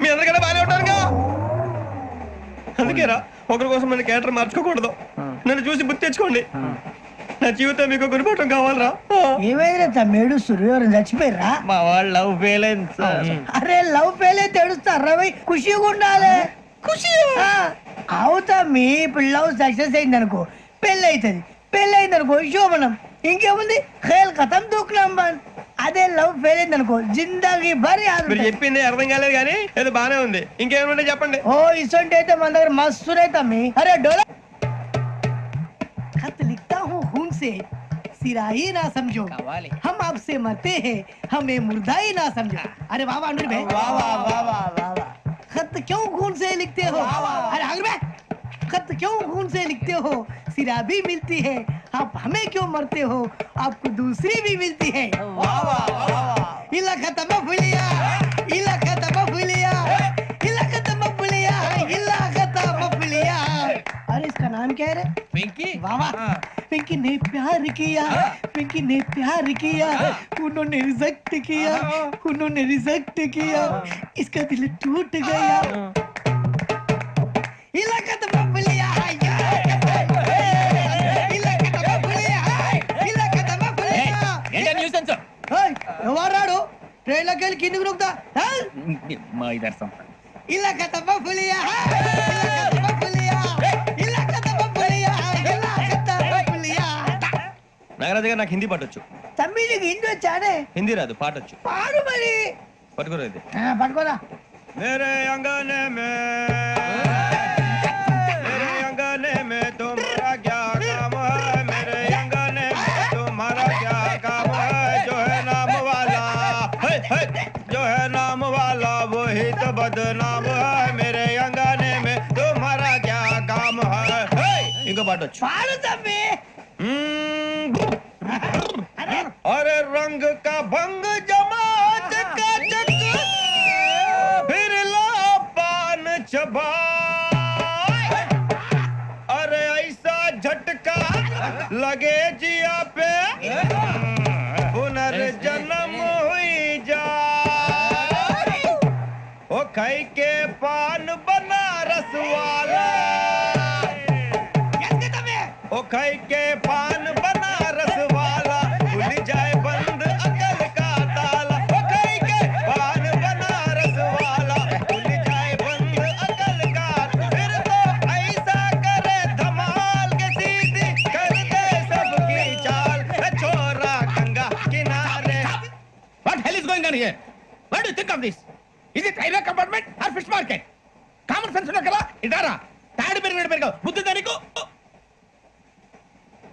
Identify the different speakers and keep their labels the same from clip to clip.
Speaker 1: మీ అందరికన్నా బాగానే ఉంటారుగా. అందుకేరా ఒకరి కోసం మన క్యారెక్టర్ మార్చుకోకూడదు. నన్ను చూసి గుర్తు తెచ్చుకోండి. నా జీవితం మీకు గురిపటం కావాలరా?
Speaker 2: ఏమైనా తమ్మేడు సూర్యవరం చచ్చిపోయిరా
Speaker 1: మా వాళ్ళు లవ్ ఫెయిల్ అయింది సార్
Speaker 2: అరే లవ్ ఫెయిల్ అయితే ఏడుస్తారా భయ్ ఖుషిగా ఉండాలి. ఖుషి అవుతా మీ ఇప్పుడు లవ్ సక్సెస్ అయింది అనుకో పెళ్ళి అవుతుంది పెళ్ళి అయింది అనుకో శోభనం. ఇంకేముంది? ఖేల్ కథం దూకునాం బాన్ అదే లవ్ ఫెయిల్ అయింది అనుకో జిందాగీ భారీ
Speaker 1: మీరు చెప్పింది అర్థం కాలేదు కానీ ఏదో బానే ఉంది ఇంకేమైనా చెప్పండి
Speaker 2: ఓ ఇసొంటి అయితే మన దగ్గర మస్తు తమ్మి అరే డోలా खत लिखता हूँ खून से सिरा ही ना समझो हम आपसे मरते हैं हमें मुर्दा ही ना समझो अरे वाह वाह अनुर भाई वाह वाह वाह वाह वाह खत क्यों खून से लिखते हो अरे अनुर भाई खत क्यों खून से लिखते हो सिरा भी मिलती है आप हमें क्यों मरते हो? आपको दूसरी भी मिलती है। इला खत्म फुलिया इला खत्म फुलिया इला खत्म फुलिया इला खत्म फुलिया अरे इसका नाम क्या है
Speaker 3: వెంకీ
Speaker 2: वाह वाह। पिंकी ने प्यार किया। पिंकी ने प्यार किया। उन्होंने रिजेक्ट किया। उन्होंने रिजेक्ट किया। इसका दिल टूट गया।
Speaker 3: మాయి దర్శనం
Speaker 2: ఇలా కథమ్మ పులియా
Speaker 1: నాగరాజు గారు నాకు హిందీ పట్టొచ్చు
Speaker 2: తమ్మి నీకు హిందీ వచ్చానే?
Speaker 1: హిందీ రాదు పాటొచ్చు.
Speaker 2: పాడు మరి. పట్టుకోరా
Speaker 1: పట్టుకోరా. మేరే అంగనే మే. बदनाम है मेरे अंगने में। तुम्हारा क्या काम है? इनको तबे
Speaker 2: तो हम्म।
Speaker 1: अरे। रंग का भंग जमात का जग फिर पान चबा। अरे ऐसा झटका लगे जिया पे। खाई के पान बनारस वाला। ओ खाई के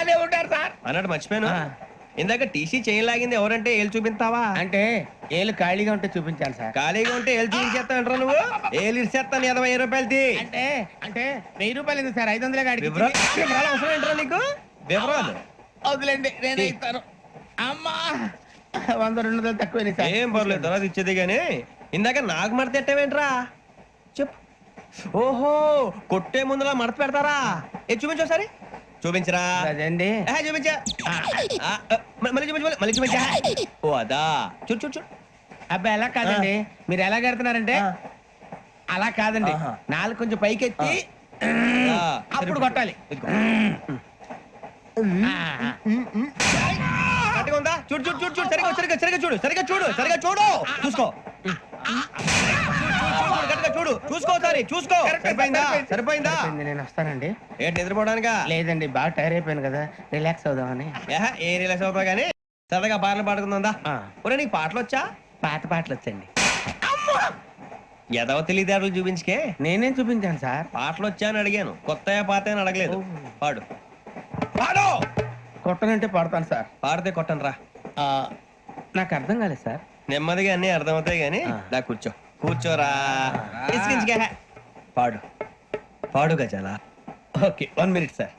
Speaker 3: అదే ఉంటారు సార్.
Speaker 1: అన్నట్టు మర్చిపోయాను. ఇందాక టీసీ చేయి లాగింది ఎవరంటే ఏళ్ళు చూపిస్తావా
Speaker 3: అంటే ఏళ్ళు ఖాళీగా ఉంటే చూపించాను సార్.
Speaker 1: ఖాళీగా ఉంటే ఏళ్ళు చూపించేస్తానంటారా నువ్వు? ఏళ్ళు ఇచ్చేస్తాను ఇరవై రూపాయలది.
Speaker 3: అంటే అంటే వెయ్యి రూపాయలు ఎందుకు సార్? ఐదు వందలే
Speaker 1: వివరాలు? అవసరం ఏంట్రా నీకు? వివరాలు?
Speaker 3: వదిలేండి నేనే ఇస్తాను. అమ్మా వంద రెండు వందలు తక్కువ సార్.
Speaker 1: ఏం పర్లేదు తర్వాత ఇచ్చేది కానీ ఇందాక నాకు మడత ఎట్టవేంట్రా? చెప్పు. ఓహో కొట్టే ముందులా మడత పెడతారా? ఏ చూపించు ఒకసారి. చూపించరా.
Speaker 3: అదండి
Speaker 1: చూపించా. ఆ, ఆ, మ- మళ్ళీ చూపించు మళ్ళీ- మళ్ళీ చూపించా. ఓ అదా. చూడు చూడు చూడు.
Speaker 3: అబ్బాయి ఎలా కాదండి. మీరు ఎలా కడుతున్నారంటే. అలా కాదండి. నాలుగు కొంచెం పైకెత్తి అప్పుడు కొట్టాలి.
Speaker 1: ఉందా? చూడు చూడు చూడు చూడు. సరిగా సరిగా సరిగా చూడు సరిగా చూడు. సరిగా చూడు. చూసుకో. చూడు, చూసుకో ఒకసారి చూసుకో. సరిపోయిందా?
Speaker 3: సరిపోయింది. నేను వస్తానండి.
Speaker 1: ఏంటి నిద్రపోవడానికా?
Speaker 3: లేదండి బాగా టైర్ అయిపోయాను కదా రిలాక్స్ అవుదామని.
Speaker 1: ఏహ, ఏ రిలాక్స్ అవుతావు కానీ సరదాగా పాటలు పాడుకుందా
Speaker 3: ఆ.
Speaker 1: ఒరే నీకు పాటలు వచ్చా
Speaker 3: పాత పాటలు వచ్చండి
Speaker 1: ఎదవ తెలివితేటలు చూపించుకే.
Speaker 3: నేనేం చూపించాను సార్?
Speaker 1: పాటలు వచ్చా అని అడిగాను. కొత్త పాత అని అడగలేదు. పాడు. పాడు!
Speaker 3: కొట్టనంటే పడతాను సార్.
Speaker 1: పాడితే కొట్టను రా
Speaker 3: ఆ, నాకు అర్థం కాలేదు సార్.
Speaker 1: నెమ్మదిగా అన్ని అర్థమవుతాయి కానీ
Speaker 3: ఆ.
Speaker 1: దా కూర్చో. కూర్చోరా. పాడు. పాడు గజాల?
Speaker 3: Okay one minute sir.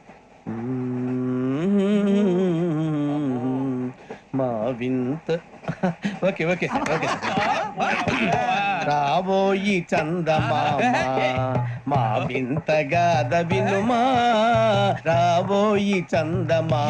Speaker 3: మా వింత. Okay okay okay. రాబోయి చందమామ మా వింతగాద వినుమా. రాబోయి చందమామ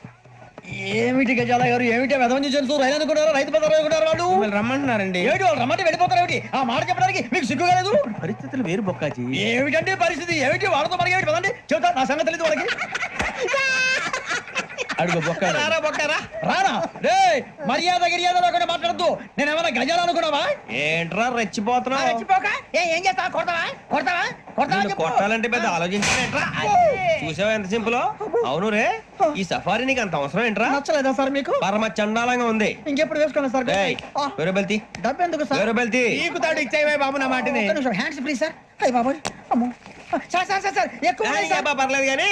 Speaker 4: ఏమిటి గజాల గారు? ఏమిటి వెదవం చేసిన రైలు అనుకున్నారు రైతు పెద్ద అనుకున్నారు వాళ్ళు?
Speaker 3: మిమ్మల్ని రమ్మంటున్నారండి.
Speaker 4: ఏమిటి వాళ్ళు రమ్మంటే వెళ్ళిపోతారు ఏమిటి? ఆ మాట చెప్పడానికి మీకు సిగ్గు కాలేదు?
Speaker 3: పరిస్థితులు వేరు బొక్కాజీ.
Speaker 4: ఏమిటంటే పరిస్థితి? ఏమిటి వాళ్ళతో మనకి ఏమిటి? పదండి చెబుతా నా సంగతి తెలియదు వాళ్ళకి.
Speaker 3: అడుగు బొక్క
Speaker 1: రారా బొక్కరా?
Speaker 4: రానా రే మర్యాద గిర్యాద లేకుండా మాట్లాడద్దు. నేను ఏమైనా గజాలు అనుకున్నావా?
Speaker 1: ఏంట్రా రెచ్చిపోతున్నావు?
Speaker 4: రెచ్చిపోక? ఏ చేస్తావా? కొడతావా? కొడతావా?
Speaker 1: నిన్ను. కొట్టాలంటే పెద్ద ఆలోచించానేంట్రా? చూసావా ఎంత సింపుల్? అవును రే. ఈ సఫారీ నీకు అంత అవసరం ఏంట్రా?
Speaker 4: నచ్చలేదా సార్ మీకు?
Speaker 1: పరమ చండాలంగా ఉంది.
Speaker 4: ఇంకెప్పుడు వేసుకోండి సార్?
Speaker 1: వేరే బెల్తి?
Speaker 4: డబ్బు ఎందుకు సార్?
Speaker 1: వేరే బెల్తి?
Speaker 3: నీకు తాడు ఇచ్చేవే బాబు నా మాటని.
Speaker 4: హ్యాండ్స్ ఫ్రీ సార్ అయ్యి బాబోయ్. అమ్మో. సార్ సార్ సార్ ఎక్కువ
Speaker 1: పర్లేదు కానీ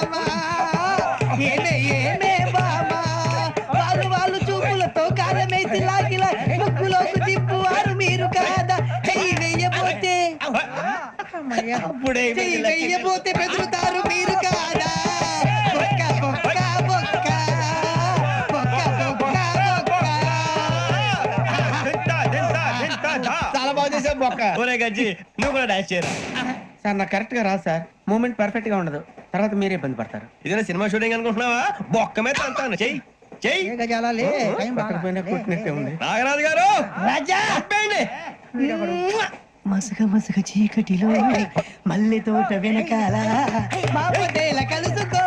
Speaker 3: అప్పుడే
Speaker 2: వెయ్యబోతే బెదురుతారు మీరు కాదా? బొక్క బొక్క బొక్క. బొక్క బొక్క బొక్క.
Speaker 3: చాలా బాగా చేసావు బొక్క.
Speaker 1: ఒరే గజ్జి నువ్వు కూడా డాన్స్ చేయరా?
Speaker 3: సార్ నాకు కరెక్ట్గా రాదు సార్. మూమెంట్ పర్ఫెక్ట్గా ఉండదు. తర్వాత మీరే ఇబ్బంది పడతారు.
Speaker 1: ఇదేనా సినిమా షూటింగ్ అనుకుంటున్నావా? బొక్క మీద అంతాను చెయ్యి చెయ్యి. నాగరాజు గారు!
Speaker 2: రాజా!
Speaker 1: ఆపేయండి.
Speaker 2: మసక చీకటిలో మల్లె తోట వెనకాల మా కలుసుకో